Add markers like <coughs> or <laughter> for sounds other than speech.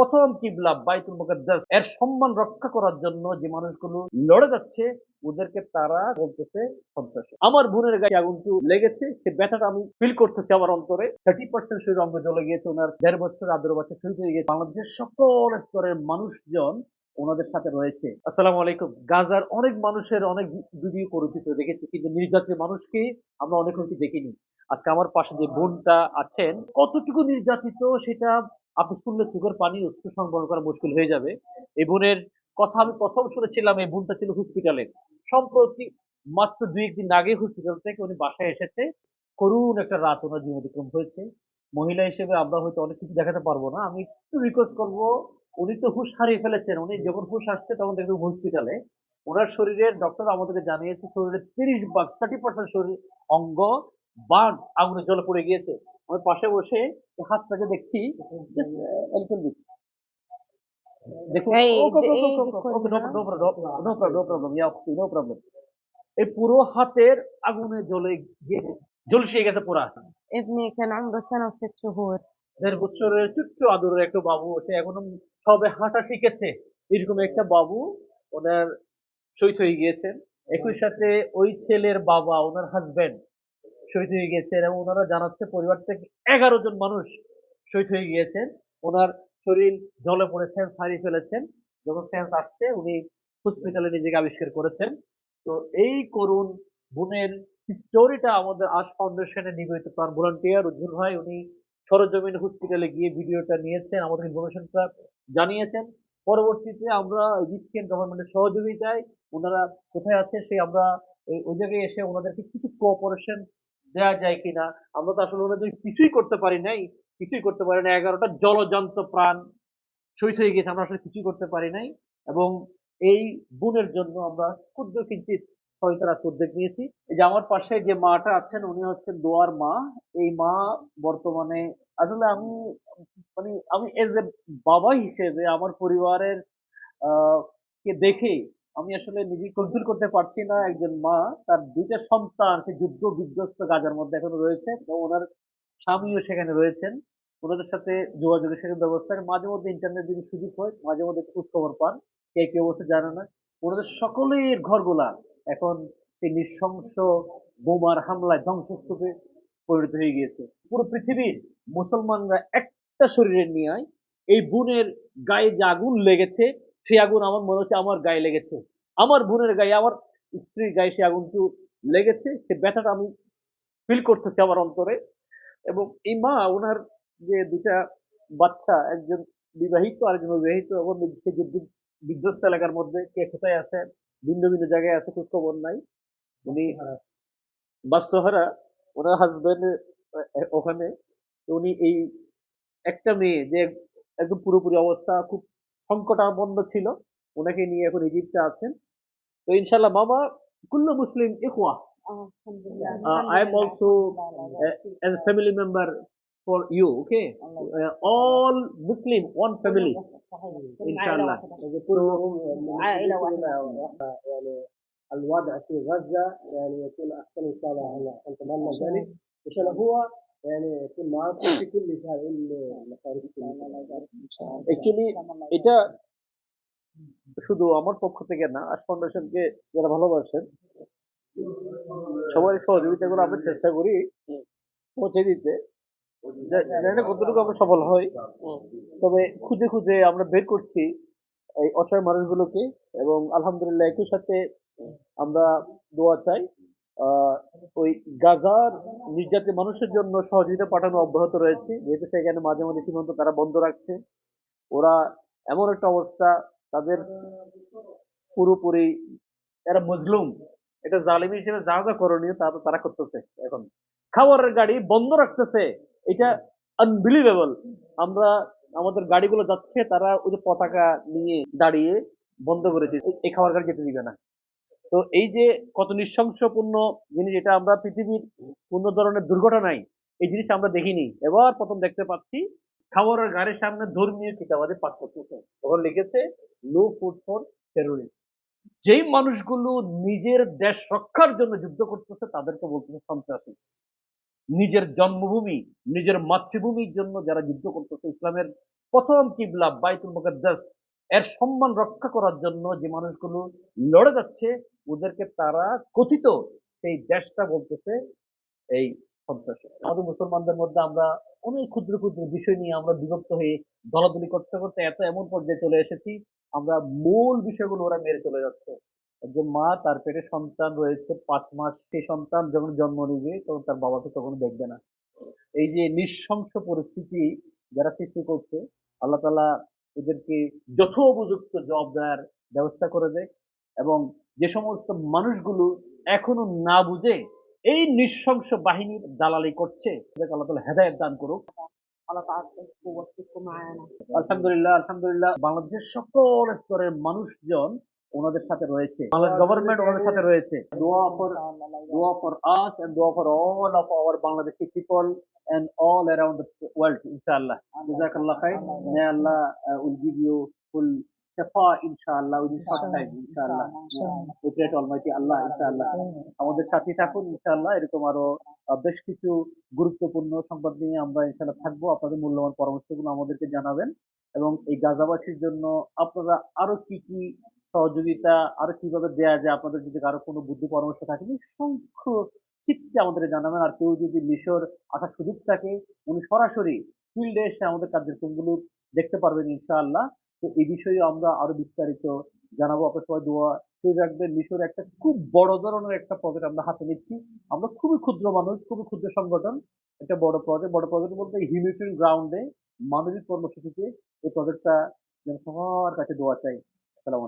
প্রথম কিবলা বাইতুল মুকাদ্দাস, এর সম্মান রক্ষা করার জন্য যে মানুষগুলো লড়ে যাচ্ছে, ওদেরকে তারা বলতেছে সন্ত্রাসী। আমার বোনের গায়ে আগুনটু লেগেছে, সে ব্যথাটা আমি ফিল করতেছি আমার অন্তরে। থার্টি পার্সেন্ট শরীর অঙ্গ জ্বলে গিয়েছে, ওনার দেড় বছর আদর বছর শহীদ হয়ে গেছে বাংলাদেশের সকল স্তরের মানুষজন ওনাদের সাথে রয়েছে। আসসালামু আলাইকুম। গাজার অনেক মানুষের অনেক ভিডিও পরিচিত দেখেছি, কিন্তু নির্যাতিত মানুষকে আমরা অনেক হয়তো দেখিনি। আজকে আমার পাশে যে বোনটা আছেন, কতটুকু নির্যাতিত সেটা আপনি শুনলে চোখের পানি উৎস সংবরণ করা মুশকিল হয়ে যাবে। এই বোনের কথা আমি প্রথম শুনেছিলাম, এই বোনটা ছিল হসপিটালে সম্প্রতি মাত্র দুই একদিন আগে হসপিটাল থেকে উনি বাসায় এসেছে। করুণ একটা রাত ওনার জীবন অতিক্রম হয়েছে। মহিলা হিসেবে আমরা হয়তো অনেক কিছু দেখাতে পারব না। আমি একটু রিকোয়েস্ট করব, উনি তো হুঁশ হারিয়ে ফেলেছেন। উনি যখন হুঁশ আসছে তখন দেখবেন হসপিটালে ওনার শরীরের ডক্টর আমাদেরকে জানিয়েছে শরীরের তিরিশ ভাগ থার্টি পার্সেন্ট শরীর অঙ্গ। বাঘ আগুনে জলে পড়ে গিয়েছে আমি পাশে বসে এই হাতটাকে দেখছি just a little bit। দেখুন এই ওকে যে- এই ওকে যে ওকে করবে নো না? Problem no problem no problem yeah no problem এই পুরো হাতের আগুনে জ্বলে গিয়ে ঝলসিয়ে গেছে পুরা ابني كان عمره سنة وست شهور দেড় বছরের ছোট্ট আদরের একটা বাবু সে এখনো সবে হাঁটা শিখেছে এরকম একটা বাবু ওনার শহীদ হয়ে গিয়েছেন একই সাথে ওই ছেলের বাবা ওনার হাজবেন্ড শহীদ হয়ে গিয়েছেন এবং ওনারা জানাচ্ছে পরিবার থেকে এগারো জন মানুষ শহীদ হয়ে গিয়েছেন। ওনার শরীর জলে পড়েছেন হারিয়ে ফেলেছেন। যখন সেন্স আসছে, উনি হসপিটালে নিজেকে আবিষ্কার করেছেন। তো এই করুণ বোনের স্টোরিটা আমাদের আশ ফাউন্ডেশনে নিবেদিত। প্রাণ ভলান্টিয়ার উজ্জ্বল ভাই, উনি সরজমিন হসপিটালে গিয়ে ভিডিওটা নিয়েছেন, আমাদের ইনফরমেশনটা জানিয়েছেন। পরবর্তীতে আমরা ইজিপ্টিয়ান গভর্নমেন্টের সহযোগিতায় ওনারা কোথায় আছে, সেই আমরা ওই জায়গায় এসে ওনাদেরকে কিছু কোঅপারেশন দেওয়া যায় কিনা? আমরা তো আসলে ওনাদের কিছুই করতে পারি নাই। কিছুই করতে পারি না এগারোটা জলজন্ত প্রাণ শহীদ হয়ে গেছে আমরা আসলে কিছুই করতে পারি নাই। এবং এই বোনের জন্য আমরা ক্ষুদ্র কিঞ্চিত সহায়তার উদ্যোগ নিয়েছি। এই যে আমার পাশে যে মাটা আছেন, উনি হচ্ছেন দোয়ার মা। এই মা বর্তমানে, আসলে আমি মানে আমি এজ এ বাবা হিসেবে আমার পরিবারের কে দেখে আমি আসলে নিজে কন্ট্রোল করতে পারছি না। একজন মা, তার দুইটা সন্তান, সে যুদ্ধ বিধ্বস্ত গাজার মধ্যে এখনও রয়েছে এবং ওনার স্বামীও সেখানে রয়েছেন। ওনাদের সাথে যোগাযোগের সেখানে ব্যবস্থা। মাঝে মধ্যে ইন্টারনেট যদি সুযোগ হয়, মাঝে মধ্যে খোঁজ খবর পান, কে কি অবস্থা জানে না। ওনাদের সকলের ঘরগুলা এখন এই নৃশংস বোমার হামলায় ধ্বংসস্তূপে পরিণত হয়ে গিয়েছে। পুরো পৃথিবীর মুসলমানরা একটা শরীরের নিয়ে এই বোনের গায়ে যে আগুন লেগেছে সেই আগুন আমার মনে হচ্ছে আমার গায়ে লেগেছে। আমার বোনের গায়ে, আমার স্ত্রীর গায়ে সে আগুনটু লেগেছে। সে ব্যথাটা আমি ফিল করতেছি আমার অন্তরে। এবং এই মা, ওনার যে দুটা বাচ্চা, একজন বিবাহিত আর একজন অবিবাহিত এবং সে যুদ্ধ বিধ্বস্ত এলাকার মধ্যে কে কোথায় আছে, ভিন্ন ভিন্ন জায়গায় আছে খোঁজ খবর নাই। উনি বাস্তহারা ওনার হাজবেন্ড ওখানে। উনি এই একটা মেয়ে, যে একদম পুরোপুরি অবস্থা, খুব সংকটাপন্ন ছিল ওনাকে নিয়ে এখন ইজিপ্টে আছেন তো ইনশাল্লাহ মামা কুল্লু মুসলিম ইখওয়া الحمد لله uh, I am also uh, as a family member for you, okay? Uh, all Muslim, one family, inshallah. عائلة واحدة يعني الوضع في غزة يعني يكون أحسن إن شاء الله أنا أتمنى ذلك إن شاء الله هو <coughs> এটা শুধু আমার পক্ষ থেকে না আশ ফাউন্ডেশনকে যারা ভালোবাসেন সহযোগিতা করে আমরা চেষ্টা করি পৌঁছে দিতে। কতটুকু আমরা সফল হই তবে খুঁজে খুঁজে আমরা বের করছি এই অসহায় মানুষগুলোকে এবং আলহামদুলিল্লাহ একই সাথে আমরা দোয়া চাই। ওই গাজার নির্যাতিত মানুষের জন্য সহযোগিতা পাঠানো অব্যাহত রয়েছে। যেহেতু সেখানে মাঝে মাঝে সীমান্ত তারা বন্ধ রাখছে, ওরা এমন একটা অবস্থা, তাদের পুরোপুরি এরা মজলুম। এটা জালিম হিসেবে যা যা করণীয় তা তারা করতেছে এখন। খাবারের গাড়ি বন্ধ রাখতেছে, এটা আনবিলিভেবল আমরা, আমাদের গাড়িগুলো যাচ্ছে, তারা ওই যে পতাকা নিয়ে দাঁড়িয়ে বন্ধ করেছে, এই খাবার গাড়ি যেতে দিবে না। তো এই যে কত নৃশংসপূর্ণ জিনিস, এটা আমরা পৃথিবীর কোন ধরনের দুর্ঘটনায় এই জিনিস আমরা দেখিনি। এবার প্রথম দেখতে পাচ্ছি খাবারের গাড়ির সামনে ধর্মীয় কিতাবাদে পাঠ করতেছে। তখন লিখেছে নো ফুড ফর টেরোরিস্ট যেই মানুষগুলো নিজের দেশ রক্ষার জন্য যুদ্ধ করতেছে, তাদেরকে বলতেছে সন্ত্রাসী। নিজের জন্মভূমি, নিজের মাতৃভূমির জন্য যারা যুদ্ধ করতেছে, ইসলামের প্রথম কিবলা বাইতুল মুকাদ্দাস এর সম্মান রক্ষা করার জন্য যে মানুষগুলো লড়ে যাচ্ছে, ওদেরকে তারা কথিত সেই দেশটা বলতেছে এই সন্ত্রাসী। আমাদের মুসলমানদের মধ্যে আমরা অনেক ক্ষুদ্র ক্ষুদ্র বিষয় নিয়ে আমরা বিভক্ত হয়ে দলাদলি করতে করতে এত এমন পর্যায়ে চলে এসেছি, আমরা মূল বিষয়গুলো ওরা মেরে চলে যাচ্ছে। যে মা, তার পেটে সন্তান রয়েছে, পাঁচ মাস সেই সন্তান যখন জন্ম নিবে, তখন তার বাবাকে তখন দেখবে না। এই যে নিঃশংস পরিস্থিতি যারা সৃষ্টি করছে, আল্লাহ তালা এদেরকে যথোপযুক্ত জব দেওয়ার ব্যবস্থা করে দেয় এবং যে সমস্ত মানুষগুলো এখনও না বুঝে এই নৃশংস বাহিনীর দালালি করছে আল্লাহ হেদায়ত দান করুক। আলহামদুলিল্লাহ আলহামদুলিল্লাহ। বাংলাদেশের সকল স্তরের মানুষজন ওনাদের সাথে রয়েছে বাংলাদেশ গভর্নমেন্ট ওনাদের সাথে রয়েছে দোয়া for dua for us and dua for all of our Bangladeshi people and all around the world, inshallah. Jazakallah khair. May Allah uh, will give you full shafa, inshallah, within short time, inshallah. We pray to Almighty Allah, inshallah. আমাদের সাথে থাকুন ইনশাআল্লাহ এরকম আরও বেশ কিছু গুরুত্বপূর্ণ সংবাদ নিয়ে আমরা ইনশাআল্লাহ থাকব আপনাদের মূল্যবান পরামর্শগুলো আমাদেরকে জানাবেন এবং এই গাজাবাসীর জন্য আপনারা আরও কি কি সহযোগিতা আরও কীভাবে দেয়া যায়? আপনাদের যদি কারও কোনো বুদ্ধি পরামর্শ থাকে নিঃসংখ্য চিত্তে আমাদের জানাবেন। আর কেউ যদি মিশর আসার সুযোগ থাকে, উনি সরাসরি ফিল্ডে এসে আমাদের কার্যক্রমগুলো দেখতে পারবেন ইনশাআল্লাহ। তো এই বিষয়ে আমরা আরও বিস্তারিত জানাব। আপনার সবাই দোয়া ঠিক রাখবেন। মিশর একটা খুব বড় ধরনের একটা প্রজেক্ট আমরা হাতে নিচ্ছি। আমরা খুবই ক্ষুদ্র মানুষ, খুবই ক্ষুদ্র সংগঠন। একটা বড় প্রজেক্ট বড় প্রজেক্ট বলতে হিউম্যানিটেরিয়ান গ্রাউন্ডে মানবিক কর্মসূচিতে এই প্রজেক্টটা যেন সবার কাছে দোয়া চাই। আসসালামু